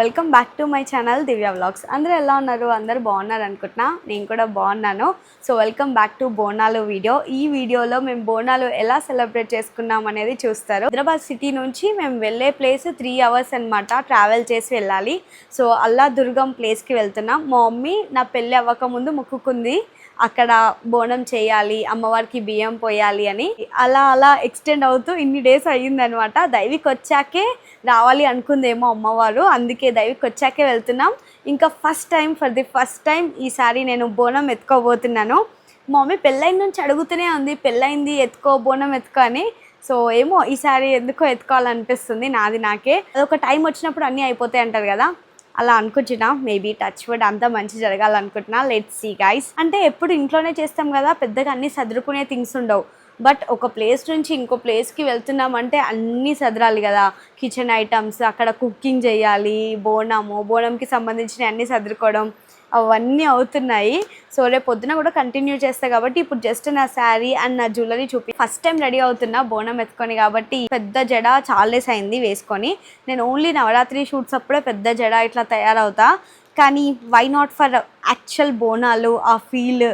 Welcome back to my channel Divya vlogs అందరూ ఎలా ఉన్నారు? అందరూ బాగున్నారు అనుకుంటున్నా. నేను కూడా బాగున్నాను. So welcome back to Bonalu video ఈ వీడియోలో మేము బోనాలు ఎలా సెలబ్రేట్ చేసుకున్నాం అనేది చూస్తారు. హైదరాబాద్ సిటీ నుంచి మేము వెళ్ళే ప్లేస్ త్రీ అవర్స్ అనమాట ట్రావెల్ చేసి వెళ్ళాలి. సో అల్లా దుర్గం ప్లేస్కి వెళ్తున్నాం. మా మమ్మీ నా పెళ్ళి అవ్వకముందు మొక్కుకుంది. అక్కడ బోనం చేయాలి అమ్మవారికి బియ్యం పోయాలి అని. అలా అలా ఎక్స్టెండ్ అవుతూ ఇన్ని డేస్ అయ్యిందనమాట. దైవికి వచ్చాకే రావాలి అనుకుందేమో అమ్మవారు. అందుకే దైవికి వచ్చాకే వెళ్తున్నాం. ఇంకా first time for the first time ఈసారి నేను బోనం ఎత్తుకోబోతున్నాను. మా మమ్మీ పెళ్ళైన నుంచి అడుగుతూనే ఉంది పెళ్ళైంది ఎత్తుకో బోనం ఎత్తుకో అని. సో ఏమో ఈసారి ఎందుకో ఎత్తుకోవాలనిపిస్తుంది నాది నాకే. అదొక టైం వచ్చినప్పుడు అన్నీ అయిపోతాయి అంటారు కదా. అలా అనుకుంటున్నా. మేబీ టచ్ వుడ్ అంతా మంచి జరగాలనుకుంటున్నా. లెట్ సీ గైస్ అంటే ఎప్పుడు ఇంట్లోనే చేస్తాం కదా పెద్దగా అన్ని సదురుకునే థింగ్స్ ఉండవు. బట్ ఒక ప్లేస్ నుంచి ఇంకో ప్లేస్కి వెళ్తున్నామంటే అన్నీ సదరాలి కదా. కిచెన్ ఐటమ్స్ అక్కడ కుకింగ్ చేయాలి బోనము బోనంకి సంబంధించిన అన్నీ సదురుకోవడం. అవన్నీ అవుతున్నాయి. సో రేపు పొద్దున కూడా కంటిన్యూ చేస్తా కాబట్టి ఇప్పుడు జస్ట్ నా శారీ అండ్ నా జ్యువెలరీ చూపి ఫస్ట్ టైం రెడీ అవుతున్నా బోనం ఎత్తుకొని కాబట్టి పెద్ద జడ చాలేస్ అయింది వేసుకొని. నేను ఓన్లీ నవరాత్రి షూట్స్ అప్పుడే పెద్ద జడ ఇట్లా తయారవుతా. కానీ why not for actual Bonalu ఆ ఫీల్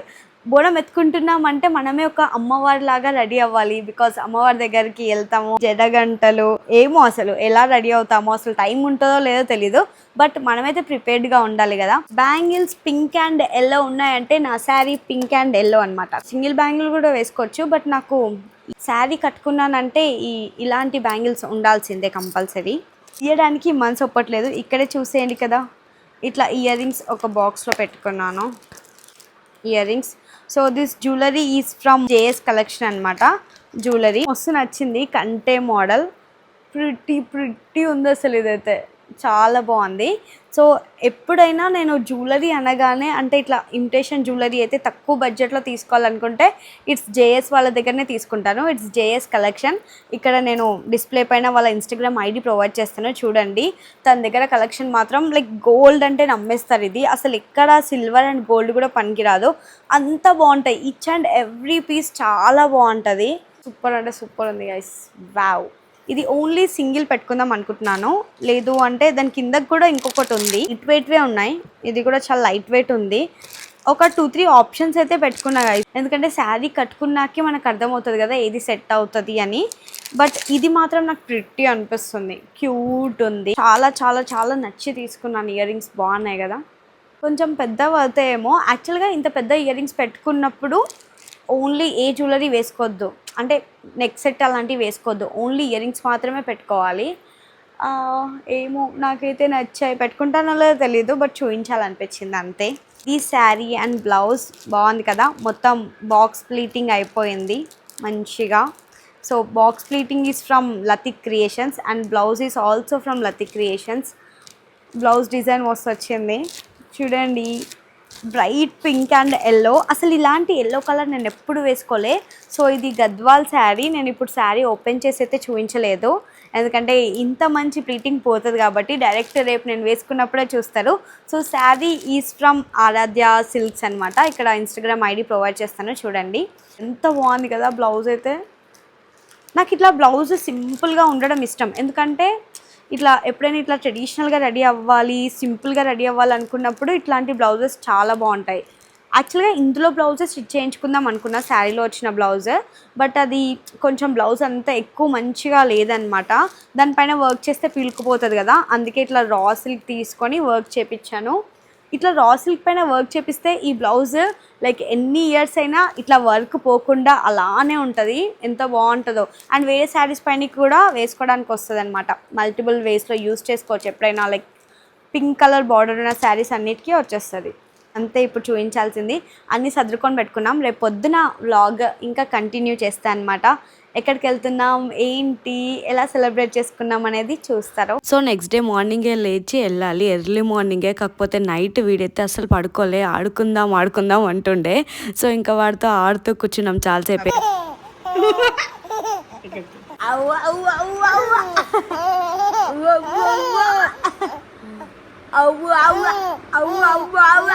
బోనం ఎత్తుకుంటున్నామంటే మనమే ఒక అమ్మవారి లాగా రెడీ అవ్వాలి. బికాస్ అమ్మవారి దగ్గరికి వెళ్తాము. జడగంటలు ఏమో అసలు ఎలా రెడీ అవుతామో అసలు టైం ఉంటుందో లేదో తెలీదు. బట్ మనమైతే ప్రిపేర్డ్గా ఉండాలి కదా. బ్యాంగిల్స్ పింక్ అండ్ ఎల్లో ఉన్నాయంటే నా శారీ పింక్ అండ్ ఎల్లో అనమాట సింగిల్ బ్యాంగిల్ కూడా వేసుకోవచ్చు బట్ నాకు శారీ కట్టుకున్నానంటే ఈ ఇలాంటి బ్యాంగిల్స్ ఉండాల్సిందే కంపల్సరీ తీయడానికి మనసు ఒప్పట్లేదు. ఇక్కడే చూసేయండి కదా. ఇట్లా ఇయర్ రింగ్స్ ఒక బాక్స్లో పెట్టుకున్నాను. Earrings so this jewellery is from JS collection అనమాట జ్యువెలరీ. మస్తు నచ్చింది. కంటే మోడల్. ప్రిటీ ప్రిటీ ఉంది అసలు ఇదైతే. చాలా బాగుంది. సో ఎప్పుడైనా నేను జ్యువెలరీ అనగానే అంటే ఇట్లా ఇమిటేషన్ జ్యువెలరీ అయితే తక్కువ బడ్జెట్లో తీసుకోవాలనుకుంటే ఇట్స్ జేఎస్ వాళ్ళ దగ్గరనే తీసుకుంటాను. It's JS collection. ఇక్కడ నేను డిస్ప్లే పైన వాళ్ళ ఇన్స్టాగ్రామ్ ఐడి ప్రొవైడ్ చేస్తాను చూడండి. తన దగ్గర కలెక్షన్ మాత్రం లైక్ గోల్డ్ అంటే నమ్మేస్తారు ఇది. అసలు ఎక్కడ సిల్వర్ అండ్ గోల్డ్ కూడా పనికిరాదు. అంత బాగుంటాయి. ఇచ్ అండ్ ఎవ్రీ పీస్ చాలా బాగుంటుంది. సూపర్ అంటే సూపర్ ఉంది గైస్ వావ్. ఇది ఓన్లీ సింగిల్ పెట్టుకుందాం అనుకుంటున్నాను. లేదు అంటే దాని కిందకి కూడా ఇంకొకటి ఉంది. ఇట్ వెయిట్వే ఉన్నాయి. ఇది కూడా చాలా లైట్ వెయిట్ ఉంది. ఒక టూ త్రీ ఆప్షన్స్ అయితే పెట్టుకున్నా ఎందుకంటే శారీ కట్టుకున్నాకే మనకు అర్థమవుతుంది కదా ఏది సెట్ అవుతుంది అని. బట్ ఇది మాత్రం నాకు ప్రిట్టి అనిపిస్తుంది. క్యూట్ ఉంది. చాలా చాలా చాలా నచ్చి తీసుకున్నాను. ఇయర్ రింగ్స్ బాగున్నాయి కదా. కొంచెం పెద్దవి అవుతాయేమో యాక్చువల్గా ఇంత పెద్ద ఇయర్ రింగ్స్ పెట్టుకున్నప్పుడు ఓన్లీ ఏ జ్యువెలరీ వేసుకోవద్దు. అంటే నెక్ సెట్ అలాంటివి వేసుకోవద్దు. ఓన్లీ ఇయర్ రింగ్స్ మాత్రమే పెట్టుకోవాలి. ఏమో నాకైతే నచ్చాయి. పెట్టుకుంటానో లేదో తెలియదు బట్ చూపించాలనిపించింది అంతే. ఈ శారీ అండ్ బ్లౌజ్ బాగుంది కదా. మొత్తం బాక్స్ ప్లీటింగ్ అయిపోయింది మంచిగా. So box pleating is from Lathik creations and blouse is also from Lathik creations blouse design వస్తు వచ్చింది. చూడండి. Bright pink and yellow. అసలు ఇలాంటి ఎల్లో కలర్ నేను ఎప్పుడు వేసుకోలే. సో ఇది గద్వాల్ శారీ. నేను ఇప్పుడు శారీ ఓపెన్ చేసి అయితే చూపించలేదు. ఎందుకంటే ఇంత మంచి ప్లీటింగ్ పోతుంది కాబట్టి డైరెక్ట్ రేపు నేను వేసుకున్నప్పుడే చూస్తారు. So sari is from Aaradhya silks అనమాట ఇక్కడ ఇన్స్టాగ్రామ్ ఐడి ప్రొవైడ్ చేస్తాను చూడండి. ఎంత బాగుంది కదా బ్లౌజ్ అయితే. నాకు ఇట్లా బ్లౌజ్ సింపుల్గా ఉండడం ఇష్టం. ఎందుకంటే ఇట్లా ఎప్పుడైనా ఇట్లా ట్రెడిషనల్గా రెడీ అవ్వాలి సింపుల్గా రెడీ అవ్వాలి అనుకున్నప్పుడు ఇట్లాంటి బ్లౌజెస్ చాలా బాగుంటాయి. యాక్చువల్గా ఇందులో బ్లౌజెస్ స్టిచ్ చేయించుకుందాం అనుకున్న శారీలో వచ్చిన బ్లౌజ్. బట్ అది కొంచెం బ్లౌజ్ అంతా ఎక్కువ మంచిగా లేదనమాట. దానిపైన వర్క్ చేస్తే పీలుకుపోతుంది కదా అందుకే ఇట్లా రా సిల్క్ తీసుకొని వర్క్ చేపించాను. ఇట్లా రా సిల్క్ పైన వర్క్ చేపిస్తే ఈ బ్లౌజ్ లైక్ ఎన్ని ఇయర్స్ అయినా ఇట్లా వర్క్ పోకుండా అలానే ఉంటుంది. ఎంత బాగుంటుందో. అండ్ వేరే శారీస్ పైన కూడా వేసుకోవడానికి వస్తుంది అనమాట మల్టిపుల్ వేస్లో యూస్ చేసుకోవచ్చు. ఎప్పుడైనా లైక్ పింక్ కలర్ బార్డర్ ఉన్న శారీస్ అన్నిటికీ వచ్చేస్తుంది. అంతే ఇప్పుడు చూపించాల్సింది. అన్నీ సర్దుకొని పెట్టుకున్నాం. రేపు పొద్దున వ్లాగ్ ఇంకా కంటిన్యూ చేస్తాను అనమాట ఎక్కడికి వెళ్తున్నాం ఏంటి ఎలా సెలబ్రేట్ చేసుకున్నాం అనేది చూస్తారు. సో నెక్స్ట్ డే మార్నింగే లేచి వెళ్ళాలి. ఎర్లీ మార్నింగే కాకపోతే నైట్ వీడైతే అసలు పడుకోలే. ఆడుకుందాం ఆడుకుందాం అంటుండే. సో ఇంకా వాడితో ఆడుతూ కూర్చున్నాం చాలాసేపు. అవ్వ అవ్వ అవ్వ. అవ్వ అవ్వ అవ్వ.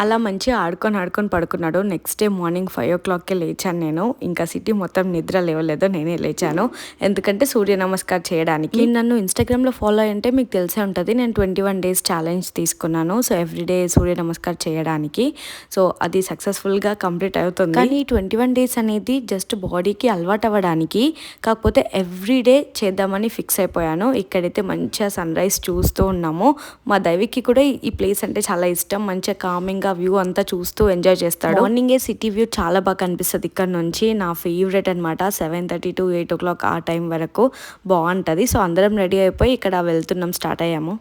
అలా మంచిగా ఆడుకొని ఆడుకొని పడుకున్నాడు. నెక్స్ట్ డే మార్నింగ్ ఫైవ్ ఓ క్లాక్కే లేచాను నేను. ఇంకా సిటీ మొత్తం నిద్ర లేవలేదు నేనే లేచాను. ఎందుకంటే సూర్య నమస్కారం చేయడానికి. నేను నన్ను ఇన్స్టాగ్రామ్లో ఫాలో అయ్యంటే మీకు తెలిసే ఉంటుంది. నేను ట్వంటీ వన్ డేస్ ఛాలెంజ్ తీసుకున్నాను సో ఎవ్రీడే సూర్య నమస్కారం చేయడానికి. సో అది సక్సెస్ఫుల్గా కంప్లీట్ అవుతుంది. కానీ ఈ ట్వంటీ వన్ డేస్ అనేది జస్ట్ బాడీకి అలవాటు అవ్వడానికి కాకపోతే ఎవ్రీడే చేద్దామని ఫిక్స్ అయిపోయాను. ఇక్కడైతే మంచిగా సన్ రైజ్ చూస్తూ ఉన్నాము. మా దైవికి కూడా ఈ- ఈ ప్లేస్ అంటే చాలా ఇష్టం. మంచిగా కామింగ్ గా వ్యూ అంతా చూస్తూ ఎంజాయ్ చేస్తాడు. మార్నింగే సిటీ వ్యూ చాలా బాగా కనిపిస్తుంది ఇక్కడ నుంచి. నా ఫేవరెట్ అనమాట seven thirty to eight o'clock ఆ టైం వరకు బాగుంటుంది. సో అందరం రెడీ అయిపోయి ఇక్కడ వెళ్తున్నాం స్టార్ట్ అయ్యాము.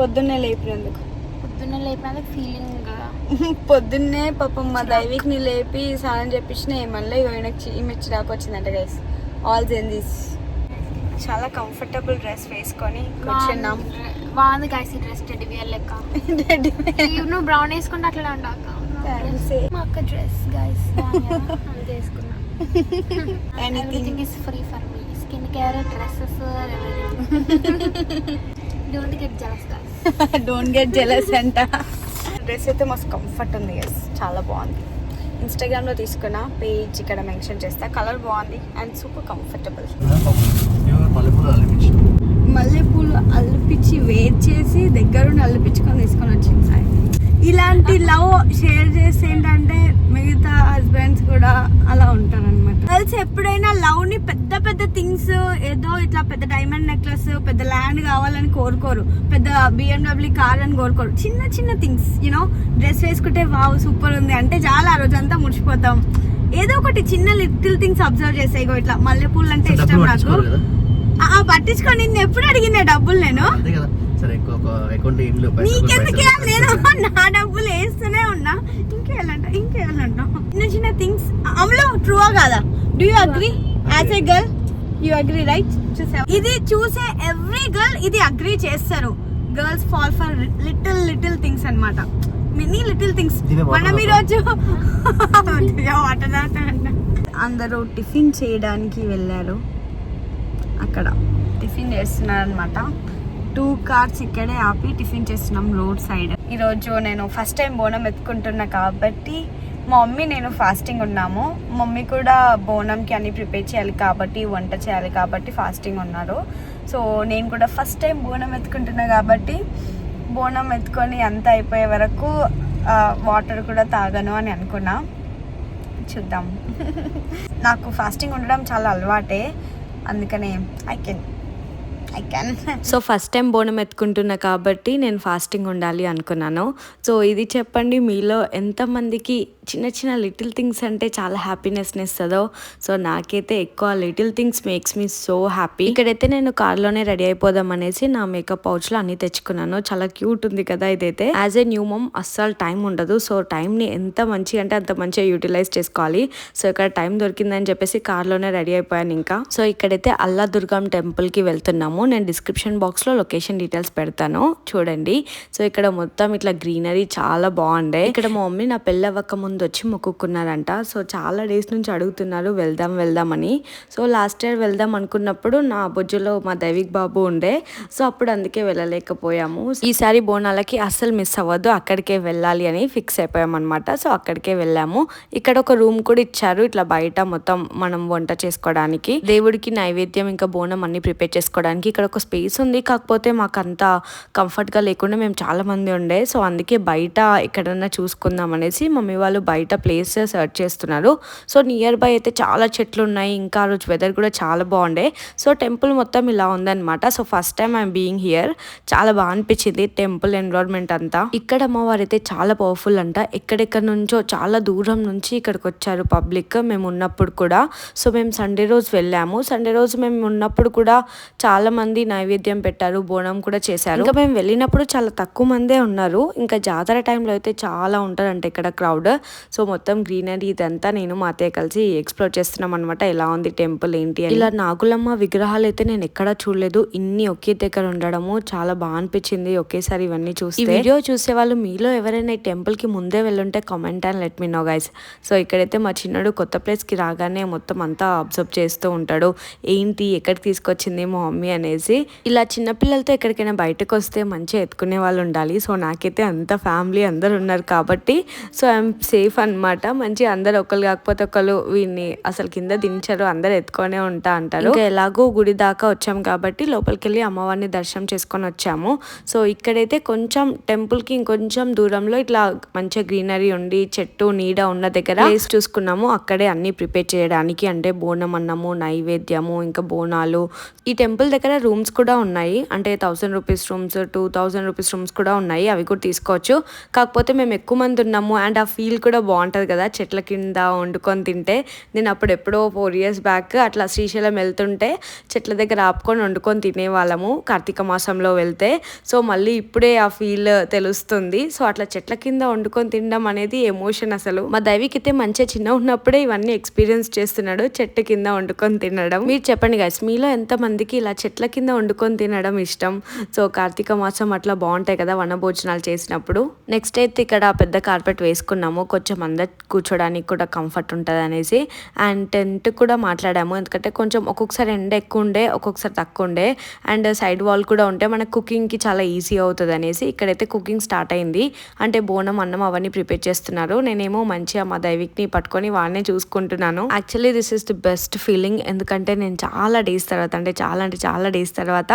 పొద్దున్నే లేపినందుకు. పొద్దున్న లేపినందుకు ఫీలింగ్ పొద్దున్నే పాపం మా దైవిక్ని లేపి స్నానం చేపించిన ఏమన్నా ఈమె చిరాకు వచ్చిందంట గైస్ ఆల్ ఇన్ దిస్ చాలా కంఫర్టబుల్ డ్రెస్ వేసుకొని కూర్చున్నాం. బాగుంది గాయస్ ఈ డ్రెస్ టెడ్డి బియర్ లెక్క. నువ్వు బ్రౌన్ వేసుకుంటే అట్లా ఉండాక. మా అక్క డ్రెస్ గాయస్ అంత వేసుకున్నా. Everything is free for me skin care dresses don't get jealous guys don't get jealous అంట. డ్రెస్ అయితే మస్తు కంఫర్ట్ ఉంది గైస్ చాలా బాగుంది. ఇన్స్టాగ్రామ్లో తీసుకున్న పేజ్ ఇక్కడ మెన్షన్ చేస్తా. కలర్ బాగుంది అండ్ సూపర్ కంఫర్టబుల్ మల్లెపూలు అల్లిపించి. వేట్ చేసి దగ్గరుండి అల్లిపించుకొని తీసుకొని వచ్చింది సాయి ఇలాంటి లవ్ షేర్ చేసి ఏంటంటే మిగతా హస్బెండ్స్ కూడా అలా ఉంటారు అనమాట గర్ల్స్ ఎప్పుడైనా లవ్ని పెద్ద పెద్ద థింగ్స్ ఏదో ఇట్లా పెద్ద డైమండ్ నెక్లెస్ పెద్ద ల్యాండ్ కావాలని కోరుకోరు. పెద్ద బిఎండబ్ల్యూ కార్ అని కోరుకోరు. చిన్న చిన్న థింగ్స్ యూనో డ్రెస్ వేసుకుంటే వావ్ సూపర్ ఉంది. అంటే చాలా ఆ రోజంతా ముడిచిపోతాం ఏదో ఒకటి చిన్న లిటిల్ థింగ్స్ అబ్జర్వ్ చేసే ఇగో ఇట్లా మల్లెపూలు అంటే ఇష్టం నాకు. పట్టించుకొని. ఎప్పుడు అడిగిందే డబ్బులు నేను? సరే ఎక్కువ అకౌంట్ ఇంట్లో నా డబ్బులు వేస్తూనే ఉన్నా. చిన్న చిన్న థింగ్స్ అమలు ట్రూవా కాదా? Do you agree as a girl you agree right చూసా. ఇది చూసే ఎవ్రీ గర్ల్ ఇది అగ్రీ చేస్తారు. Girls fall for little little things అన్నమాట. మినీ లిటిల్ థింగ్స్ మనం. ఈరోజు అందరూ టిఫిన్ చేయడానికి వెళ్ళారు. అక్కడ టిఫిన్ చేస్తున్నారు అనమాట టూ కార్స్ ఇక్కడే ఆపి టిఫిన్ చేస్తున్నాం రోడ్ సైడ్. ఈరోజు నేను ఫస్ట్ టైం బోనం ఎత్తుకుంటున్నా కాబట్టి మా మమ్మీ నేను ఫాస్టింగ్ ఉన్నాము. మమ్మీ కూడా బోనంకి అన్ని ప్రిపేర్ చేయాలి కాబట్టి వంట చేయాలి కాబట్టి ఫాస్టింగ్ ఉన్నారు. సో నేను కూడా ఫస్ట్ టైం బోనం ఎత్తుకుంటున్నా కాబట్టి బోనం ఎత్తుకొని అంతా అయిపోయే వరకు వాటర్ కూడా తాగను అని అనుకున్నా. చూద్దాం. నాకు ఫాస్టింగ్ ఉండడం చాలా అలవాటే. అందుకనే I can so first time bonam ఎత్తుకుంటున్నా కాబట్టి నేను ఫాస్టింగ్ ఉండాలి అనుకున్నాను. సో ఇది చెప్పండి మీలో ఎంతమందికి చిన్న చిన్న లిటిల్ థింగ్స్ అంటే చాలా హ్యాపీనెస్ని ఇస్తుందో సో నాకైతే ఎక్కువ little things makes me so happy. ఇక్కడైతే నేను కార్లోనే రెడీ అయిపోదాం అనేసి నా మేకప్ పౌచ్లో అన్ని తెచ్చుకున్నాను. చాలా క్యూట్ ఉంది కదా ఇదైతే. యాజ్ ఏ న్యూ మమ్ అస్సలు టైం ఉండదు. సో టైంని ఎంత మంచి అంటే అంత మంచిగా యూటిలైజ్ చేసుకోవాలి. సో ఇక్కడ టైం దొరికిందని చెప్పేసి కార్లోనే రెడీ అయిపోయాను ఇంకా. సో ఇక్కడైతే అల్లా దుర్గం టెంపుల్కి వెళ్తున్నాము. నేను డిస్క్రిప్షన్ బాక్స్లో లొకేషన్ డీటెయిల్స్ పెడతాను. చూడండి. సో ఇక్కడ మొత్తం ఇట్లా గ్రీనరీ చాలా బాగుండే. ఇక్కడ మా మమ్మీ నా పెళ్ళి అవ్వక ముందు వచ్చి మొక్కుకున్నారంట. సో చాలా డేస్ నుంచి అడుగుతున్నారు వెళ్దాం వెళ్దామని. సో లాస్ట్ ఇయర్ వెళ్దాం అనుకున్నప్పుడు నా బొజ్జులో మా దైవిక్ బాబు ఉండే. సో అప్పుడు అందుకే వెళ్ళలేకపోయాము. ఈసారి బోనాలకి అస్సలు మిస్ అవ్వద్దు అక్కడికే వెళ్ళాలి అని ఫిక్స్ అయిపోయాం అనమాట సో అక్కడికే వెళ్ళాము. ఇక్కడ ఒక రూమ్ కూడా ఇచ్చారు ఇట్లా బయట మొత్తం మనం వంట చేసుకోవడానికి. దేవుడికి నైవేద్యం ఇంకా బోనం అన్ని ప్రిపేర్ చేసుకోవడానికి ఇక్కడ ఒక స్పేస్ ఉంది. కాకపోతే మాకు అంత కంఫర్ట్గా లేకుండా మేము చాలా మంది ఉండే. సో అందుకే బయట ఎక్కడన్నా చూసుకుందాం అనేసి మమ్మీ వాళ్ళు బయట ప్లేస్ సెర్చ్ చేస్తున్నారు. సో నియర్ బై అయితే చాలా చెట్లు ఉన్నాయి ఇంకా ఆ రోజు వెదర్ కూడా చాలా బాగుండే. సో టెంపుల్ మొత్తం ఇలా ఉందన్నమాట. So first time I'm being here చాలా బాగా అనిపించింది టెంపుల్ ఎన్విరాన్మెంట్ అంతా. ఇక్కడ అమ్మవారు అయితే చాలా పవర్ఫుల్ అంట. ఎక్కడెక్కడ నుంచో చాలా దూరం నుంచి ఇక్కడికి వచ్చారు పబ్లిక్ మేము ఉన్నప్పుడు కూడా. సో మేము సండే రోజు వెళ్ళాము. సండే రోజు మేము ఉన్నప్పుడు కూడా చాలా మంది నైవేద్యం పెట్టారు. బోనం కూడా చేశారు. ఇంకా మేము వెళ్ళినప్పుడు చాలా తక్కువ మందే ఉన్నారు. ఇంకా జాతర టైంలో అయితే చాలా ఉంటారంట ఇక్కడ క్రౌడ్ సో మొత్తం గ్రీనరీ ఇదంతా నేను మా అత్తయ్య కలిసి ఎక్స్ప్లోర్ చేస్తున్నాం అనమాట ఎలా ఉంది టెంపుల్ ఏంటి. ఇలా నాగులమ్మ విగ్రహాలు అయితే నేను ఎక్కడా చూడలేదు. ఇన్ని ఒకే దగ్గర ఉండడము చాలా బాగా అనిపించింది ఒకేసారి ఇవన్నీ చూసి ఈ వీడియో చూసే వాళ్ళు మీలో ఎవరైనా ఈ టెంపుల్కి ముందే వెళ్ళుంటే comment and let me know guys. So ఇక్కడైతే మా చిన్నడు కొత్త ప్లేస్కి రాగానే మొత్తం అంతా అబ్జర్వ్ చేస్తూ ఉంటాడు. ఏంటి ఎక్కడికి తీసుకొచ్చింది మా మమ్మీ అని అనేసి. ఇలా చిన్నపిల్లలతో ఎక్కడికైనా బయటకు వస్తే మంచిగా ఎత్తుకునే వాళ్ళు ఉండాలి. సో నాకైతే అంత ఫ్యామిలీ అందరు ఉన్నారు కాబట్టి. సో ఐఎమ్ సేఫ్ అన్నమాట. మంచిగా అందరు ఒకరు కాకపోతే ఒకరు వీడిని అసలు కింద దించరు అందరు ఎత్తుకొనే ఉంటా అంటారు. ఇంకా ఎలాగో గుడి దాకా వచ్చాం కాబట్టి లోపలికి వెళ్ళి అమ్మవారిని దర్శనం చేసుకొని వచ్చాము. సో ఇక్కడైతే కొంచెం టెంపుల్కి ఇంకొంచెం దూరంలో ఇట్లా మంచిగా గ్రీనరీ ఉండి చెట్టు నీడ ఉన్న దగ్గర ప్లేస్ చూసుకున్నాము. అక్కడే అన్ని ప్రిపేర్ చేయడానికి అంటే బోనం అన్నము నైవేద్యము ఇంకా బోనాలు. ఈ టెంపుల్ దగ్గర రూమ్స్ కూడా ఉన్నాయి. అంటే thousand rupees rooms two thousand rupees rooms కూడా ఉన్నాయి. అవి కూడా తీసుకోవచ్చు. కాకపోతే మేము ఎక్కువ మంది ఉన్నాము. అండ్ ఆ ఫీల్ కూడా బాగుంటుంది కదా చెట్ల కింద వండుకొని తింటే. నేను అప్పుడు ఎప్పుడో ఫోర్ ఇయర్స్ బ్యాక్ అట్లా శ్రీశైలం వెళ్తుంటే చెట్ల దగ్గర ఆపుకొని వండుకొని తినేవాళ్ళము కార్తీక మాసంలో వెళ్తే. సో మళ్ళీ ఇప్పుడే ఆ ఫీల్ తెలుస్తుంది. సో అట్లా చెట్ల కింద వండుకొని తినడం అనేది ఎమోషన్ అసలు. మా దైవికి అయితే మంచిగా చిన్న ఉన్నప్పుడే ఇవన్నీ ఎక్స్పీరియన్స్ చేస్తున్నాడు చెట్టు కింద వండుకొని తినడం. మీరు చెప్పండి గైస్ మీలో ఎంతమందికి ఇలా చెట్ల కింద వండుకొని తినడం ఇష్టం? సో కార్తీక మాసం అట్లా బాగుంటాయి కదా వన భోజనాలు చేసినప్పుడు. నెక్స్ట్ అయితే ఇక్కడ పెద్ద కార్పెట్ వేసుకున్నాము కొంచెం అందరు కూర్చోడానికి కూడా కంఫర్ట్ ఉంటుంది అనేసి అండ్ టెంట్ కూడా మాట్లాడాము. ఎందుకంటే కొంచెం ఒక్కొక్కసారి ఎండ ఎక్కువ ఉండే ఒక్కొక్కసారి తక్కువ ఉండే. అండ్ సైడ్ వాల్ కూడా ఉంటే మనకు కుకింగ్కి చాలా ఈజీ అవుతుంది అనేసి ఇక్కడైతే కుకింగ్ స్టార్ట్ అయింది. అంటే బోనం అన్నం అవన్నీ ప్రిపేర్ చేస్తున్నారు. నేనేమో మంచిగా మా దైవిక్ని పట్టుకొని వాడినే చూసుకుంటున్నాను. Actually this is the best feeling ఎందుకంటే నేను చాలా డేస్ తర్వాత అంటే చాలా అంటే చాలా డేస్ తర్వాత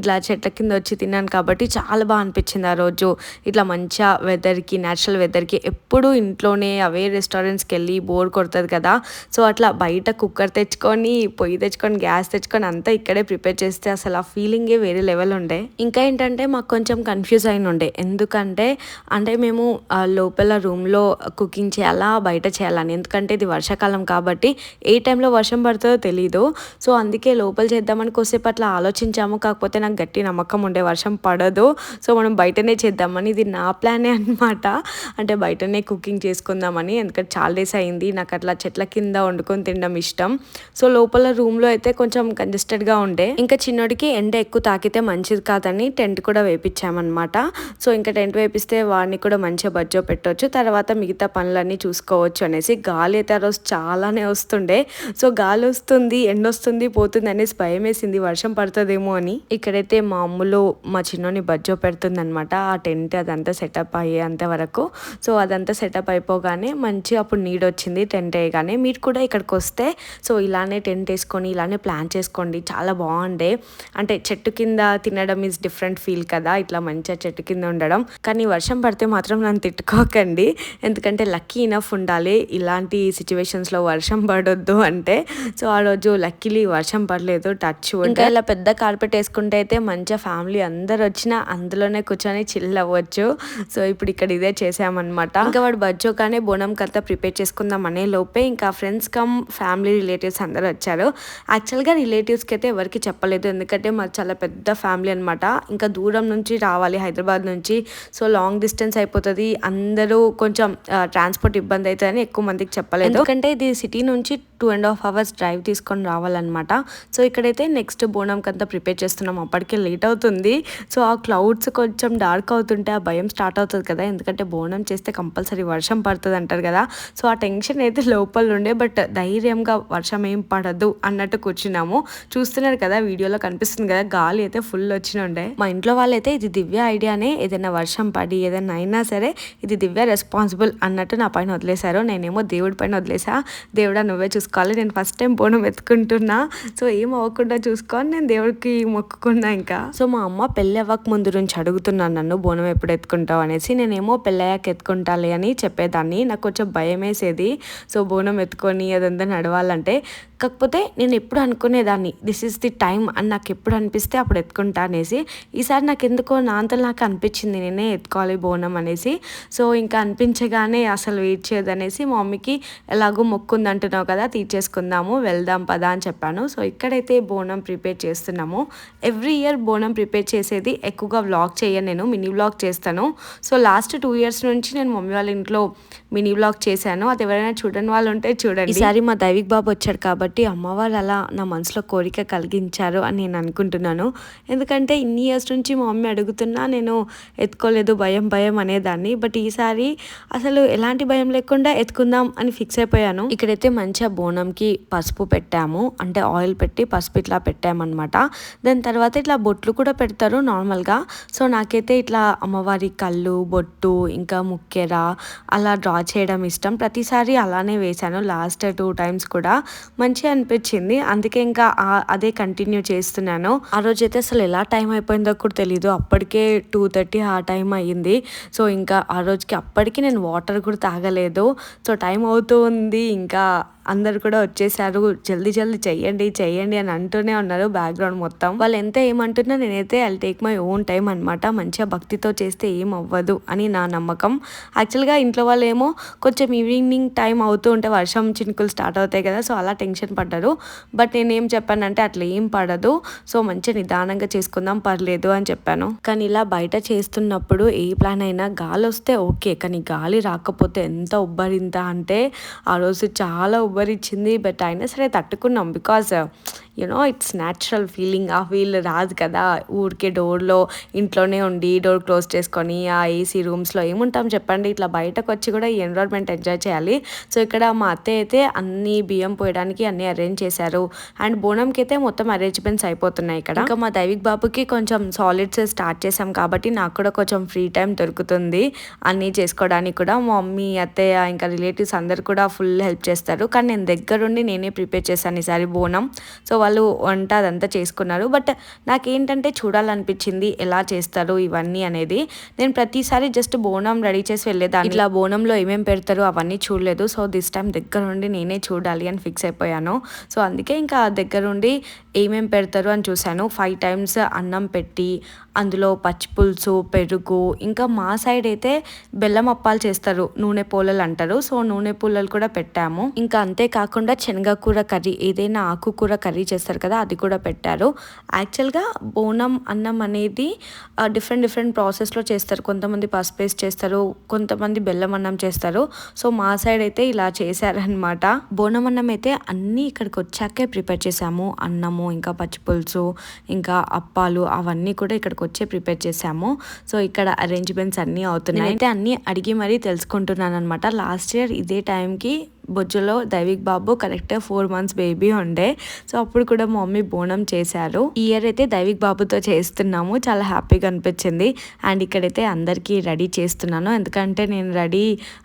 ఇట్లా చెట్ల కింద వచ్చి తిన్నాను కాబట్టి చాలా బాగా అనిపించింది ఆ రోజు. ఇట్లా మంచిగా వెదర్కి న్యాచురల్ వెదర్కి ఎప్పుడూ ఇంట్లో ఇంట్లోనే అవే రెస్టారెంట్స్కి వెళ్ళి బోర్ కొడుతుంది కదా. సో అట్లా బయట కుక్కర్ తెచ్చుకొని పొయ్యి తెచ్చుకొని గ్యాస్ తెచ్చుకొని అంతా ఇక్కడే ప్రిపేర్ చేస్తే అసలు ఆ ఫీలింగే వేరే లెవెల్ ఉండే. ఇంకా ఏంటంటే మాకు కొంచెం కన్ఫ్యూజ్ అయిన ఉండే. ఎందుకంటే అంటే మేము లోపల రూమ్లో కుకింగ్ చేయాలా బయట చేయాలని ఎందుకంటే ఇది వర్షాకాలం కాబట్టి ఏ టైంలో వర్షం పడుతుందో తెలీదు. సో అందుకే లోపల చేద్దామని కొద్దిసేపు అట్లా ఆలోచించాము. కాకపోతే నాకు గట్టి నమ్మకం ఉండే వర్షం పడదు. సో మనం బయటనే చేద్దామని. ఇది నా ప్లానే అనమాట అంటే బయటనే కుకింగ్ చేసుకుందామని. ఎందుకంటే చాలా డేస్ అయింది. నాకు అట్లా చెట్ల కింద వండుకొని తినడం ఇష్టం. సో లోపల రూమ్లో అయితే కొంచెం కంజెస్టెడ్గా ఉండే. ఇంకా చిన్నోడికి ఎండ ఎక్కువ తాకితే మంచిది కాదని టెంట్ కూడా వేపించామన్నమాట. సో ఇంకా టెంట్ వేపిస్తే వాడిని కూడా మంచిగా బజ్జో పెట్టవచ్చు తర్వాత మిగతా పనులన్నీ చూసుకోవచ్చు అనేసి గాలి అయితే ఆ రోజు చాలానే వస్తుండే. సో గాలి వస్తుంది ఎండ వస్తుంది పోతుంది అనేసి భయం వేసింది. వర్షం పడుతుందేమో అని. ఇక్కడైతే మా అమ్ములు మా చిన్నోని బజ్జో పెడుతుంది అనమాట ఆ టెంట్ అదంతా సెటప్ అయ్యేంత వరకు. సో అదంతా సెటప్ అయిపోగానే మంచి అప్పుడు నీడ్ వచ్చింది టెంట్ వేయగానే మీరు కూడా ఇక్కడికి వస్తే సో ఇలానే టెంట్ వేసుకొని ఇలానే ప్లాన్ చేసుకోండి. చాలా బాగుండే. అంటే చెట్టు కింద తినడం ఈజ్ డిఫరెంట్ ఫీల్ కదా ఇట్లా మంచిగా చెట్టు కింద ఉండడం. కానీ వర్షం పడితే మాత్రం నన్ను తిట్టుకోకండి. ఎందుకంటే లక్కీ ఇనఫ్ ఉండాలి. ఇలాంటి సిచ్యువేషన్స్లో వర్షం పడొద్దు అంటే. సో ఆ రోజు లక్కీలీ వర్షం పడలేదు టచ్ ఇంకా ఇలా పెద్ద కార్పెట్ వేసుకుంటే అయితే మంచిగా ఫ్యామిలీ అందరు వచ్చినా అందులోనే కూర్చొని చిల్ అవ్వచ్చు. సో ఇప్పుడు ఇక్కడ ఇదే చేసామన్నమాట. ఇంకా వాడు బజ్జోగానే బోనం కథ ప్రిపేర్ చేసుకుందాం అనే లోపే ఇంకా ఫ్రెండ్స్ కమ్ ఫ్యామిలీ రిలేటివ్స్ అందరు వచ్చారు. యాక్చువల్గా రిలేటివ్స్కి అయితే ఎవరికి చెప్పలేదు. ఎందుకంటే మాది చాలా పెద్ద ఫ్యామిలీ అనమాట ఇంకా దూరం నుంచి రావాలి హైదరాబాద్ నుంచి. సో లాంగ్ డిస్టెన్స్ అయిపోతుంది. అందరూ కొంచెం ట్రాన్స్పోర్ట్ ఇబ్బంది అవుతుందని ఎక్కువ మందికి చెప్పలేదు. ఎందుకంటే ఇది సిటీ నుంచి two and half hours drive తీసుకొని రావాలన్నమాట. సో ఇక్కడైతే నెక్స్ట్ బోనంకి అంతా ప్రిపేర్ చేస్తున్నాం. అప్పటికే లేట్ అవుతుంది. సో ఆ క్లౌడ్స్ కొంచెం డార్క్ అవుతుంటే ఆ భయం స్టార్ట్ అవుతుంది కదా. ఎందుకంటే బోనం చేస్తే కంపల్సరీ వర్షం పడుతుంది అంటారు కదా. సో ఆ టెన్షన్ అయితే లోపల ఉండే బట్ ధైర్యంగా వర్షం ఏం పడదు అన్నట్టు కూర్చున్నాము. చూస్తున్నారు కదా వీడియోలో కనిపిస్తుంది కదా గాలి అయితే ఫుల్ వచ్చిన ఉండే. మా ఇంట్లో వాళ్ళైతే ఇది దివ్య ఐడియానే ఏదైనా వర్షం పడి ఏదైనా అయినా సరే ఇది దివ్య రెస్పాన్సిబుల్ అన్నట్టు నా పైన వదిలేశారు. నేనేమో దేవుడి పైన వదిలేసా? దేవుడా నువ్వే చూసుకోవాలి. నేను ఫస్ట్ టైం బోనం వెతుకుంటున్నా సో ఏం అవ్వకుండా చూసుకొని నేను దేవుడికి మొక్కుకున్నా ఇంకా. సో మా అమ్మ పెళ్ళి అవ్వక ముందు నుంచి అడుగుతున్నాను నన్ను బోనం ఎప్పుడు ఎత్తుకుంటావు? అనేసి. నేనేమో పెళ్ళయ్యాక ఎత్తుకుంటాలి అని చెప్పేది దాన్ని. నాకు కొంచెం భయం వేసేది సో బోనం ఎత్తుకొని అదంతా నడవాలంటే కాకపోతే నేను ఎప్పుడు అనుకునేదాన్ని దిస్ ఇస్ ది టైం అని నాకు ఎప్పుడు అనిపిస్తే అప్పుడు ఎత్తుకుంటా అనేసి. ఈసారి నాకు ఎందుకో నా నాకు అనిపించింది నేనే ఎత్తుకోవాలి బోనం అనేసి. సో ఇంకా అనిపించగానే అసలు వెయిట్ చేయదనేసి మా మమ్మీకి ఎలాగో మొక్కుంది అంటున్నావు కదా తీర్చేసుకుందాము వెళ్దాం పదా అని చెప్పాను. సో ఇక్కడైతే బోనం ప్రిపేర్ చేస్తున్నాము. ఎవ్రీ ఇయర్ బోనం ప్రిపేర్ చేసేది ఎక్కువగా వ్లాగ్ చేయను నేను మినీ వ్లాగ్ చేస్తాను. సో లాస్ట్ టూ ఇయర్స్ నుంచి నేను మమ్మీ వాళ్ళ ఇంట్లో మినీ వ్లాగ్ చేశాను. అది ఎవరైనా చూడని వాళ్ళు ఉంటే చూడండి. ఈసారి మా దైవిక్ బాబు వచ్చాడు కాబట్టి కాబట్టి అమ్మవారు అలా నా మనసులో కోరిక కలిగించారు అని నేను అనుకుంటున్నాను. ఎందుకంటే ఇన్ని ఇయర్స్ నుంచి మా మమ్మీ అడుగుతున్నా నేను ఎత్తుకోలేదు భయం భయం అనేదాన్ని. బట్ ఈసారి అసలు ఎలాంటి భయం లేకుండా ఎత్తుకుందాం అని ఫిక్స్ అయిపోయాను. ఇక్కడైతే మంచిగా బోనంకి పసుపు పెట్టాము. అంటే ఆయిల్ పెట్టి పసుపు ఇట్లా పెట్టామన్నమాట. దాని తర్వాత ఇట్లా బొట్లు కూడా పెడతారు నార్మల్గా సో నాకైతే ఇట్లా అమ్మవారి కళ్ళు బొట్టు ఇంకా ముక్కెర అలా డ్రా చేయడం ఇష్టం. ప్రతిసారి అలానే వేశాను. లాస్ట్ టూ టైమ్స్ కూడా మంచి మంచి అనిపించింది. అందుకే ఇంకా అదే కంటిన్యూ చేస్తున్నాను. ఆ రోజు అయితే అసలు ఎలా టైం అయిపోయిందో కూడా తెలీదు. అప్పటికే టూ థర్టీ ఆ టైం అయ్యింది. సో ఇంకా ఆ రోజుకి అప్పటికి నేను వాటర్ కూడా తాగలేదు. సో టైం అవుతూ ఉంది. ఇంకా అందరు కూడా వచ్చేసారు జల్దీ జల్దీ చెయ్యండి చెయ్యండి అని అంటూనే ఉన్నారు బ్యాక్గ్రౌండ్ మొత్తం. వాళ్ళు ఎంత ఏమంటున్నా నేనైతే I take my own time అనమాట మంచిగా భక్తితో చేస్తే ఏం అవ్వదు అని నా నమ్మకం. యాక్చువల్గా ఇంట్లో వాళ్ళు ఏమో కొంచెం ఈవినింగ్ టైం అవుతూ ఉంటే వర్షం చినుకులు స్టార్ట్ అవుతాయి కదా సో అలా టెన్షన్ పడ్డారు. బట్ నేనేం చెప్పానంటే అట్లా ఏం పడదు. సో మంచిగా నిదానంగా చేసుకుందాం పర్లేదు అని చెప్పాను. కానీ ఇలా బయట చేస్తున్నప్పుడు ఏ ప్లాన్ అయినా గాలి వస్తే ఓకే కానీ గాలి రాకపోతే ఎంత ఉబ్బరింత అంటే ఆ రోజు చాలా ఉబ్బరిచ్చింది బట్ అయినా సరే తట్టుకున్నాం. Because you know it's natural feeling ఆ ఫీల్ రాదు కదా. ఊరికే డోర్లో ఇంట్లోనే ఉండి డోర్ క్లోజ్ చేసుకొని ఆ ఏసీ రూమ్స్లో ఏముంటాం చెప్పండి? ఇట్లా బయటకు వచ్చి కూడా ఈ ఎన్విరాన్మెంట్ ఎంజాయ్ చేయాలి. సో ఇక్కడ మా అత్తయ్య అయితే అన్ని బియ్యం పోయడానికి అన్ని అరేంజ్ చేశారు. అండ్ బోనంకి అయితే మొత్తం అరేంజ్మెంట్స్ అయిపోతున్నాయి ఇక్కడ. ఇంకా మా దైవిక్ బాబుకి కొంచెం సాలిడ్స్ స్టార్ట్ చేసాం కాబట్టి నాకు కూడా కొంచెం ఫ్రీ టైం దొరుకుతుంది. అన్నీ చేసుకోవడానికి కూడా. మా మమ్మీ అత్తయ్య ఇంకా రిలేటివ్స్ అందరు కూడా ఫుల్ హెల్ప్ చేస్తారు. కానీ నేను దగ్గరుండి నేనే ప్రిపేర్ చేశాను ఈసారి బోనం. సో వాళ్ళు వంట అదంతా చేసుకున్నారు. బట్ నాకేంటంటే చూడాలనిపించింది ఎలా చేస్తారు ఇవన్నీ అనేది. నేను ప్రతిసారి జస్ట్ బోనం రెడీ చేసి వెళ్ళేదాన్ని. ఇట్లా బోనంలో ఏమేమి పెడతారు అవన్నీ చూడలేదు. సో దిస్ టైం దగ్గరుండి నేనే చూడాలి అని ఫిక్స్ అయిపోయాను. సో అందుకే ఇంకా దగ్గరుండి ఏమేమి పెడతారు అని చూశాను. ఫైవ్ టైమ్స్ అన్నం పెట్టి అందులో పచ్చిపులుసు పెరుగు ఇంకా మా సైడ్ అయితే బెల్లం అప్పాలు చేస్తారు. నూనె పూలలు అంటారు. సో నూనె పూలలు కూడా పెట్టాము. ఇంకా అంతేకాకుండా శనగకూర కర్రీ ఏదైనా ఆకుకూర కర్రీ చేస్తారు కదా అది కూడా పెట్టారు. యాక్చువల్గా బోనం అన్నం అనేది డిఫరెంట్ డిఫరెంట్ ప్రాసెస్లో చేస్తారు. కొంతమంది పసుపు వేసి చేస్తారు కొంతమంది బెల్లం అన్నం చేస్తారు. సో మా సైడ్ అయితే ఇలా చేశారనమాట బోనం అన్నం అయితే అన్నీ ఇక్కడికి వచ్చాకే ప్రిపేర్ చేసాము అన్నము ఇంకా పచ్చిపులుసు ఇంకా అప్పాలు అవన్నీ కూడా ఇక్కడికి వచ్చే ప్రిపేర్ చేసాము సో ఇక్కడ అరేంజ్మెంట్స్ అన్నీ అవుతున్నాయి. అయితే అన్నీ అడిగి మరీ తెలుసుకుంటున్నాను అనమాట లాస్ట్ ఇయర్ ఇదే టైంకి బొజ్జులో దైవిక్ బాబు కరెక్ట్ ఫోర్ మంత్స్ బేబీ ఉండే. సో అప్పుడు కూడా మా మమ్మీ బోనం చేశారు. ఈ ఇయర్ అయితే దైవిక్ బాబుతో చేస్తున్నాము. చాలా హ్యాపీగా అనిపించింది. అండ్ ఇక్కడైతే అందరికీ రెడీ చేస్తున్నాను. ఎందుకంటే నేను రెడీ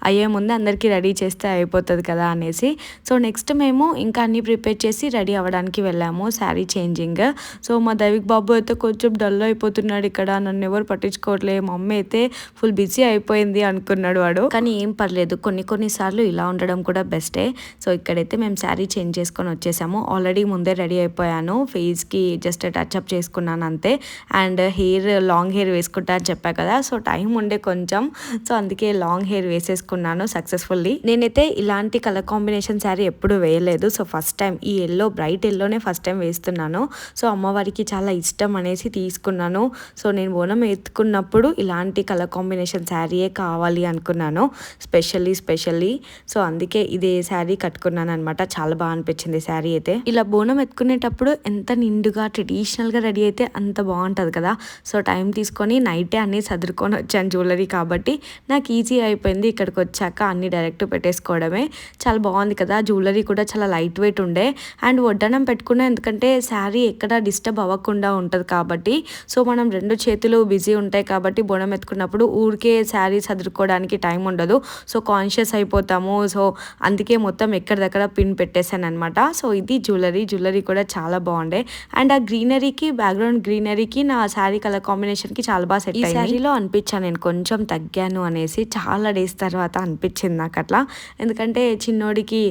అయ్యే ముందు అందరికీ రెడీ చేస్తే అయిపోతుంది కదా అనేసి. సో నెక్స్ట్ మేము ఇంకా అన్ని ప్రిపేర్ చేసి రెడీ అవ్వడానికి వెళ్ళాము. శారీ చేంజింగ్. సో మా దైవిక్ బాబు అయితే కొంచెం డల్ అయిపోతున్నాడు ఇక్కడ. నన్ను ఎవరు పట్టించుకోవట్లే మమ్మీ అయితే ఫుల్ బిజీ అయిపోయింది అనుకున్నాడు వాడు. కానీ ఏం పర్లేదు. కొన్ని కొన్ని సార్లు ఇలా ఉండడం కూడా బెస్టే సో ఇక్కడైతే మేము శారీ చేంజ్ చేసుకొని వచ్చేసాము. ఆల్రెడీ ముందే రెడీ అయిపోయాను. ఫేస్కి జస్ట్ టచ్అప్ చేసుకున్నాను అంతే. అండ్ హెయిర్ లాంగ్ హెయిర్ వేసుకుంటా అని చెప్పా కదా. సో టైం ఉండే కొంచెం. సో అందుకే లాంగ్ హెయిర్ వేసేసుకున్నాను సక్సెస్ఫుల్లీ నేనైతే ఇలాంటి కలర్ కాంబినేషన్ శారీ ఎప్పుడు వేయలేదు. సో ఫస్ట్ టైం ఈ ఎల్లో బ్రైట్ ఎల్లోనే ఫస్ట్ టైం వేస్తున్నాను. సో అమ్మవారికి చాలా ఇష్టం అనేసి తీసుకున్నాను. సో నేను బోనం ఎత్తుకున్నప్పుడు ఇలాంటి కలర్ కాంబినేషన్ శారీయే కావాలి అనుకున్నాను. స్పెషల్లీ స్పెషల్లీ సో అందుకే ఇదే శారీ కట్టుకున్నాను అనమాట చాలా బాగా అనిపించింది శారీ అయితే. ఇలా బోనం ఎత్తుకునేటప్పుడు ఎంత నిండుగా ట్రెడిషనల్గా రెడీ అయితే అంత బాగుంటుంది కదా. సో టైం తీసుకొని నైటే అన్నీ సదురుకొని వచ్చాను జ్యువెలరీ కాబట్టి నాకు ఈజీ అయిపోయింది ఇక్కడికి వచ్చాక అన్ని డైరెక్ట్ పెట్టేసుకోవడమే. చాలా బాగుంది కదా. జ్యువెలరీ కూడా చాలా లైట్ వెయిట్ ఉండే. అండ్ వడ్డనం పెట్టుకున్నా ఎందుకంటే శారీ ఎక్కడ డిస్టర్బ్ అవ్వకుండా ఉంటుంది కాబట్టి. సో మనం రెండు చేతులు బిజీ ఉంటాయి కాబట్టి బోనం ఎత్తుకున్నప్పుడు ఊరికే శారీ సదురుకోవడానికి టైం ఉండదు. సో కాన్షియస్ అయిపోతాము. సో అందుకే మొత్తం ఎక్కడిదక్కడ పిన్ పెట్టేశాను అనమాట సో ఇది జ్యువెలరీ జ్యువెలరీ కూడా చాలా బాగుండే. అండ్ ఆ గ్రీనరీకి బ్యాక్గ్రౌండ్ గ్రీనరీకి నా శారీ కలర్ కాంబినేషన్కి చాలా బాగా సెట్ ఈ శారీలో అనిపించాను నేను కొంచెం తగ్గాను అనేసి చాలా డేస్ తర్వాత అనిపించింది నాకు అట్లా ఎందుకంటే చిన్నోడికి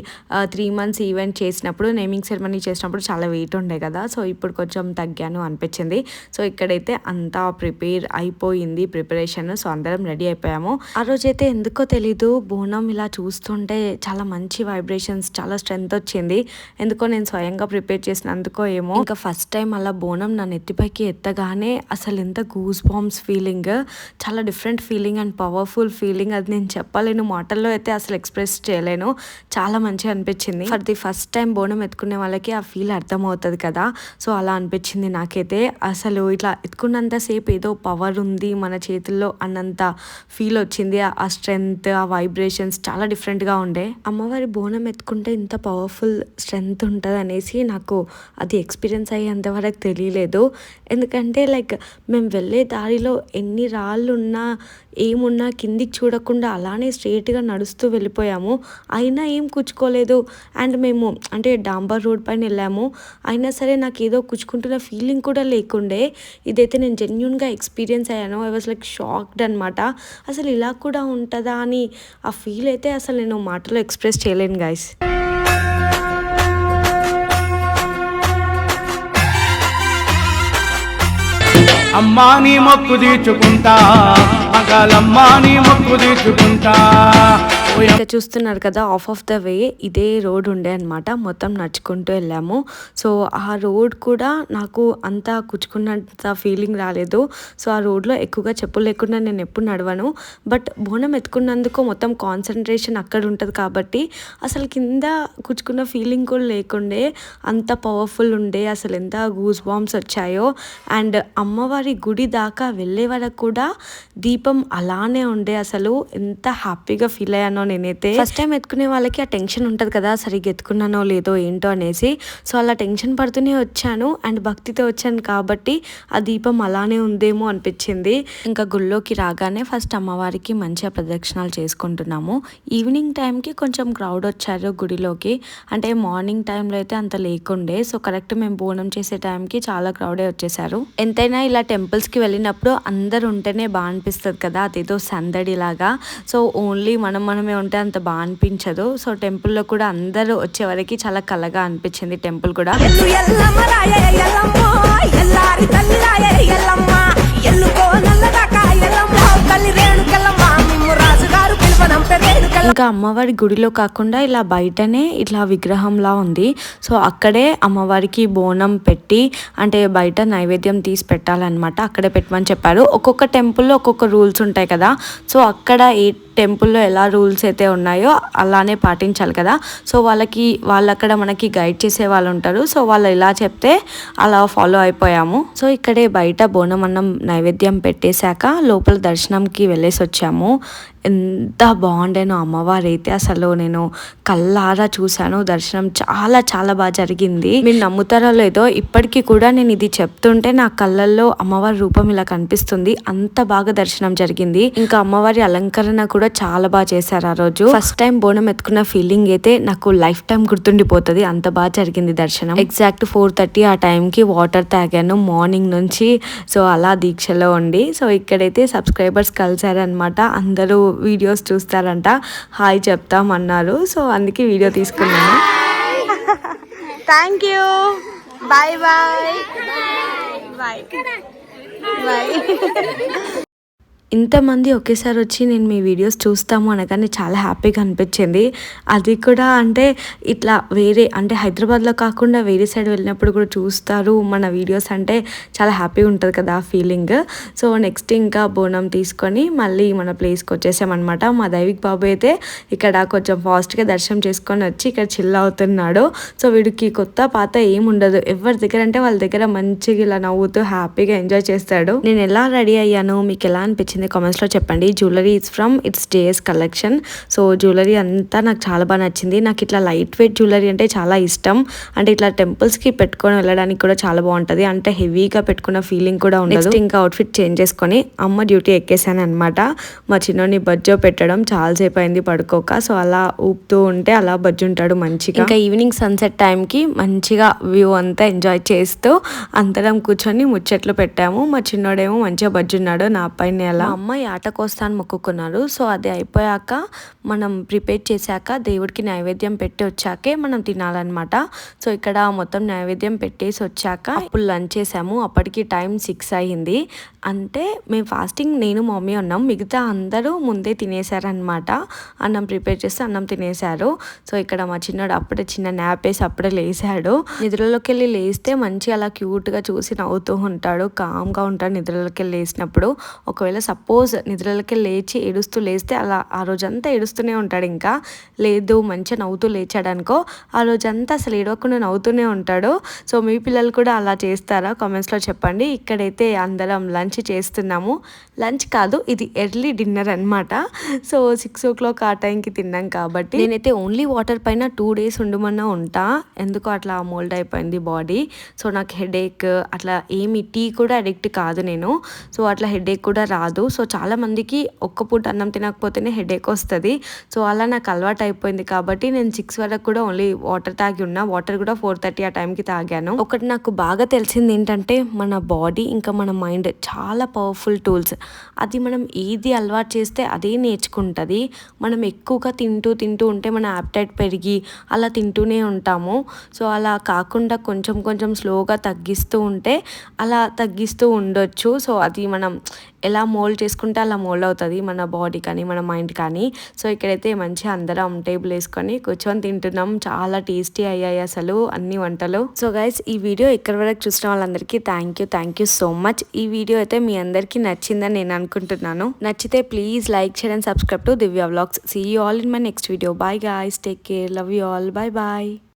త్రీ మంత్స్ ఈవెంట్ చేసినప్పుడు నేమింగ్ సెరమనీ చేసినప్పుడు చాలా వెయిట్ ఉండే కదా. సో ఇప్పుడు కొంచెం తగ్గాను అనిపించింది. సో ఇక్కడైతే అంతా ప్రిపేర్ అయిపోయింది ప్రిపరేషన్ సో అందరం రెడీ అయిపోయాము. ఆ రోజైతే ఎందుకో తెలీదు. బోనం ఇలా చూస్తుంటే చాలా మంచి వైబ్రేషన్స్ చాలా స్ట్రెంగ్త్ వచ్చింది. ఎందుకో నేను స్వయంగా ప్రిపేర్ చేసినందుకో ఏమో. ఇంకా ఫస్ట్ టైం అలా బోనం నా నెత్తిపైకి ఎత్తగానే అసలు ఎంత గూస్ బాంబ్స్ ఫీలింగ్ చాలా different feeling and powerful feeling అది నేను చెప్పలేను. మాటల్లో అయితే అసలు ఎక్స్ప్రెస్ చేయలేను. చాలా మంచిగా అనిపించింది. ఫర్ ది ఫస్ట్ టైం బోనం ఎత్తుకునే వాళ్ళకి ఆ ఫీల్ అర్థమవుతుంది కదా. సో అలా అనిపించింది నాకైతే. అసలు ఇట్లా ఎత్తుకున్నంతసేపు ఏదో పవర్ ఉంది మన చేతుల్లో అన్నంత ఫీల్ వచ్చింది. ఆ- స్ట్రెంగ్త్ ఆ వైబ్రేషన్స్ చాలా డిఫరెంట్గా ఉండే. అమ్మవారి బోనం ఎత్తుకుంటే ఇంత పవర్ఫుల్ స్ట్రెంగ్త్ ఉంటుంది అనేసి నాకు అది ఎక్స్పీరియన్స్ అయ్యేంతవరకు తెలియలేదు. ఎందుకంటే లైక్ మేము వెళ్ళే దారిలో ఎన్ని రాళ్ళు ఉన్నా ఏమున్నా కిందికి చూడకుండా అలానే స్ట్రేట్గా నడుస్తూ వెళ్ళిపోయాము. అయినా ఏం కుచ్చుకోలేదు. అండ్ మేము అంటే డాంబర్ రోడ్ పైన వెళ్ళాము. అయినా సరే నాకు ఏదో కుచ్చుకుంటున్న ఫీలింగ్ కూడా లేకుండే. ఇదైతే నేను జెన్యున్గా ఎక్స్పీరియన్స్ అయ్యాను. ఐ వాజ్ లైక్ షాక్డ్ అనమాట అసలు ఇలా కూడా ఉంటుందా అని ఆ ఫీల్ అయితే అసలు నేను మాటలో ఎక్స్ప్రెస్ ఎక్స్ప్రెస్ చేయలేను గాయస్ అమ్మా నీ మొక్కు తీర్చుకుంటా. మగాలమ్మా నీ మొక్కు తీర్చుకుంటా. ఇక్కడ చూస్తున్నారు కదా ఆఫ్ ఆఫ్ ద వే ఇదే రోడ్ ఉండే అనమాట మొత్తం నడుచుకుంటూ వెళ్ళాము. సో ఆ రోడ్ కూడా నాకు అంత కుచ్చుకున్నంత ఫీలింగ్ రాలేదు. సో ఆ రోడ్లో ఎక్కువగా చెప్పులు లేకుండా నేను ఎప్పుడు నడవను. బట్ బోనం ఎత్తుకున్నందుకు మొత్తం కాన్సన్ట్రేషన్ అక్కడ ఉంటుంది కాబట్టి అసలు కింద కుచ్చుకున్న ఫీలింగ్ కూడా లేకుండే అంత పవర్ఫుల్ ఉండే అసలు ఎంత గూస్ బాంబ్స్ వచ్చాయో. అండ్ అమ్మవారి గుడి దాకా వెళ్ళే వరకు కూడా దీపం అలానే ఉండే అసలు. ఎంత హ్యాపీగా ఫీల్ అయ్యానో నేనైతే ఫస్ట్ టైం ఎత్తుకునే వాళ్ళకి ఆ టెన్షన్ ఉంటుంది కదా సరిగ్గా ఎత్తుకున్నానో లేదో ఏంటో అనేసి. సో అలా టెన్షన్ పడుతూనే వచ్చాను అండ్ భక్తితో వచ్చాను కాబట్టి ఆ దీపం అలానే ఉందేమో అనిపించింది. ఇంకా గుళ్ళోకి రాగానే ఫస్ట్ అమ్మవారికి మంచిగా ప్రదక్షిణాలు చేసుకుంటున్నాము. ఈవినింగ్ టైంకి కొంచెం క్రౌడ్ వచ్చారు గుడిలోకి. అంటే మార్నింగ్ టైంలో అయితే అంత లేకుండే. సో కరెక్ట్ మేము బోనం చేసే టైంకి చాలా క్రౌడే వచ్చేసారు. ఎంతైనా ఇలా టెంపుల్స్కి వెళ్ళినప్పుడు అందరు ఉంటేనే బాగా అనిపిస్తుంది కదా అదేదో సందడి లాగా సో ఓన్లీ మనం మనమే ఉంటే అంత బాగా అనిపించదు. సో టెంపుల్లో కూడా అందరూ వచ్చే వరకు చాలా కలగా అనిపించింది టెంపుల్ కూడా. ఇంకా అమ్మవారి గుడిలో కాకుండా ఇలా బయటనే ఇట్లా విగ్రహంలా ఉంది. సో అక్కడే అమ్మవారికి బోనం పెట్టి అంటే బయట నైవేద్యం తీసి పెట్టాలన్నమాట. అక్కడే పెట్టమని చెప్పారు. ఒక్కొక్క టెంపుల్లో ఒక్కొక్క రూల్స్ ఉంటాయి కదా. సో అక్కడ ఏ టెంపుల్లో ఎలా రూల్స్ అయితే ఉన్నాయో అలానే పాటించాలి కదా. సో వాళ్ళకి వాళ్ళు అక్కడ మనకి గైడ్ చేసే వాళ్ళు ఉంటారు. సో వాళ్ళు ఇలా చెప్తే అలా ఫాలో అయిపోయాము. సో ఇక్కడే బయట బోనం అన్నం నైవేద్యం పెట్టేశాక లోపల దర్శనంకి వెళ్ళేసి వచ్చాము. ఎంత బాగుండేనో అమ్మవారు అయితే అసలు నేను కళ్ళారా చూశాను. దర్శనం చాలా చాలా బాగా జరిగింది. మీరు నమ్ముతారో లేదో ఇప్పటికీ కూడా నేను ఇది చెప్తుంటే నా కళ్ళల్లో అమ్మవారి రూపం ఇలా కనిపిస్తుంది. అంత బాగా దర్శనం జరిగింది. ఇంకా అమ్మవారి అలంకరణ కూడా చాలా బాగా చేశారు ఆ రోజు. ఫస్ట్ టైం బోనం ఎత్తుకున్న ఫీలింగ్ అయితే నాకు లైఫ్ టైం గుర్తుండిపోతుంది. అంత బాగా జరిగింది దర్శనం. ఎగ్జాక్ట్ ఫోర్ థర్టీ ఆ టైంకి వాటర్ తాగాను. మార్నింగ్ నుంచి సో అలా దీక్షలో ఉండి సో ఇక్కడైతే సబ్స్క్రైబర్స్ కలిసారనమాట అందరూ వీడియోస్ చూస్తారంట. హాయ్ చెప్తామన్నారు సో అందుకే వీడియో తీసుకున్నాను. Thank you bye bye bye bye ఇంతమంది ఒకేసారి వచ్చి నేను మీ వీడియోస్ చూస్తాము అనగానే చాలా హ్యాపీగా అనిపించింది. అది కూడా అంటే ఇట్లా వేరే అంటే హైదరాబాద్లో కాకుండా వేరే సైడ్ వెళ్ళినప్పుడు కూడా చూస్తారు. మన వీడియోస్ అంటే చాలా హ్యాపీగా ఉంటుంది కదా ఆ ఫీలింగ్ సో నెక్స్ట్ ఇంకా బోనం తీసుకొని మళ్ళీ మన ప్లేస్కి వచ్చేసామన్నమాట. మా దైవిక్ బాబు అయితే ఇక్కడ కొంచెం ఫాస్ట్గా దర్శనం చేసుకొని వచ్చి ఇక్కడ చిల్ అవుతున్నాడు. సో వీడికి కొత్త పాత ఏం ఉండదు ఎవరి దగ్గర అంటే వాళ్ళ దగ్గర మంచిగా ఇలా నవ్వుతూ హ్యాపీగా ఎంజాయ్ చేస్తాడు. నేను ఎలా రెడీ అయ్యాను మీకు ఎలా అనిపించింది కామెంట్స్లో చెప్పండి. Jewellery it's from it's JS collection so jewellery అంతా నాకు చాలా బాగా నచ్చింది. నాకు ఇట్లా లైట్ వెయిట్ జ్యువెలరీ అంటే చాలా ఇష్టం. అంటే ఇట్లా టెంపుల్స్కి పెట్టుకొని వెళ్ళడానికి కూడా చాలా బాగుంటుంది. అంటే హెవీగా పెట్టుకున్న ఫీలింగ్ కూడా ఉండదు. ఇంకా అవుట్ఫిట్ చేంజ్ చేసుకొని అమ్మ డ్యూటీ ఎక్కేసాను అనమాట మా చిన్నోని బజ్జో పెట్టడం చాలాసేపు అయింది పడుకోక. సో అలా ఊపుతూ ఉంటే అలా బజ్జు ఉంటాడు మంచిగా. ఇంకా ఈవినింగ్ సన్సెట్ టైంకి మంచిగా వ్యూ అంతా ఎంజాయ్ చేస్తూ అందరం కూర్చొని ముచ్చట్లు పెట్టాము. మా చిన్నోడేమో మంచిగా బజ్జున్నాడు. నా పైన అలా మా అమ్మాయి ఆట అని మొక్కుకున్నారు. సో అది అయిపోయాక మనం ప్రిపేర్ చేశాక దేవుడికి నైవేద్యం పెట్టి వచ్చాకే మనం తినాలన్నమాట. సో ఇక్కడ మొత్తం నైవేద్యం పెట్టేసి వచ్చాక అప్పుడు లంచ్ చేసాము అప్పటికి టైం సిక్స్ అయ్యింది. అంటే మేము ఫాస్టింగ్ నేను మమ్మీ ఉన్నాం మిగతా అందరూ ముందే తినేశారనమాట అన్నం ప్రిపేర్ చేస్తే అన్నం తినేశారు. సో ఇక్కడ మా చిన్నోడు అప్పుడే చిన్న న్యాప్ వేసి అప్పుడే లేసాడు. నిద్రలోకి వెళ్ళి లేస్తే మంచి అలా క్యూట్గా చూసి నవ్వుతూ ఉంటాడు. కామ్గా ఉంటాడు నిద్రలోకి వెళ్ళి లేచినప్పుడు ఒకవేళ సపోజ్ నిద్రలకి లేచి ఏడుస్తూ లేస్తే అలా ఆ రోజంతా ఏడుస్తూనే ఉంటాడు ఇంకా. లేదు మంచిగా నవ్వుతూ లేచాడనుకో ఆ రోజంతా అసలు ఏడవకుండా నవ్వుతూనే ఉంటాడు. సో మీ పిల్లలు కూడా అలా చేస్తారా? కామెంట్స్లో చెప్పండి. ఇక్కడైతే అందరం లంచ్ చేస్తున్నాము. లంచ్ కాదు ఇది ఎర్లీ డిన్నర్ అన్నమాట. సో సిక్స్ ఓ క్లాక్ ఆ టైంకి తిన్నాం కాబట్టి. నేనైతే ఓన్లీ వాటర్ పైన టూ డేస్ ఉండమన్నా ఉంటా. ఎందుకో అట్లా మోల్డ్ అయిపోయింది బాడీ. సో నాకు హెడేక్ అట్లా ఏమి టీ కూడా అడిక్ట్ కాదు నేను. సో అట్లా హెడేక్ కూడా రాదు. సో చాలామందికి ఒక్క పూట అన్నం తినకపోతేనే హెడేక్ వస్తుంది. సో అలా నాకు అలవాటు అయిపోయింది కాబట్టి నేను సిక్స్ వరకు కూడా ఓన్లీ వాటర్ తాగి ఉన్నా. వాటర్ కూడా ఫోర్ థర్టీ ఆ టైంకి తాగాను. ఒకటి నాకు బాగా తెలిసింది ఏంటంటే మన బాడీ ఇంకా మన మైండ్ చాలా పవర్ఫుల్ టూల్స్. అది మనం ఏది అలవాటు చేస్తే అదే నేర్చుకుంటుంది. మనం ఎక్కువగా తింటూ తింటూ ఉంటే మన యాప్టైట్ పెరిగి అలా తింటూనే ఉంటాము. సో అలా కాకుండా కొంచెం కొంచెం స్లోగా తగ్గిస్తూ ఉంటే అలా తగ్గిస్తూ ఉండొచ్చు. సో అది మనం ఎలా మోల్డ్ చేసుకుంటే అలా మోల్డ్ అవుతుంది మన బాడీ కానీ మన మైండ్ కానీ. సో ఇక్కడైతే మంచిగా అందరం టేబుల్ వేసుకొని కూర్చొని తింటున్నాం. చాలా టేస్టీ అయ్యాయి అసలు అన్ని వంటలు. సో గైస్ ఈ వీడియో ఇక్కడ వరకు చూసిన వాళ్ళందరికీ thank you thank you so much ఈ వీడియో అయితే మీ అందరికీ నచ్చిందని నేను అనుకుంటున్నాను. నచ్చితే please like share and subscribe to Divya vlogs see you all in my next video bye guys take care love you all bye bye